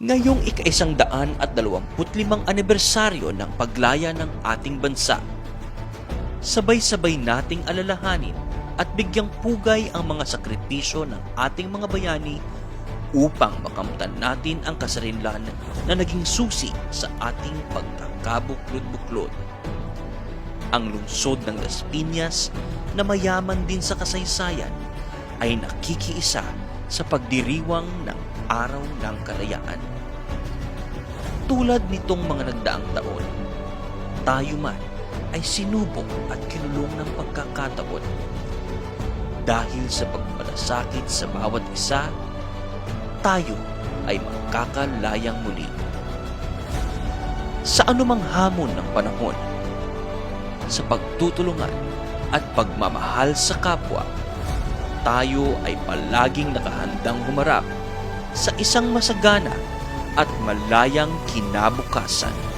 Ngayong ika-isang daan at dalawamput limang anibersaryo ng paglaya ng ating bansa, sabay-sabay nating alalahanin at bigyang pugay ang mga sakripisyo ng ating mga bayani upang makamtan natin ang kasarinlan na naging susi sa ating pagkakabuklod-buklod. Ang lungsod ng Las Piñas na mayaman din sa kasaysayan ay nakikiisa sa pagdiriwang ng araw ng kalayaan. Tulad nitong mga nagdaang taon, tayo man ay sinubok at kinulong ng pagkakataon. Dahil sa pagmalasakit sa bawat isa, tayo ay magkakalayang muli. Sa anumang hamon ng panahon, sa pagtutulungan at pagmamahal sa kapwa, tayo ay palaging nakahandang humarap sa isang masagana at malayang kinabukasan.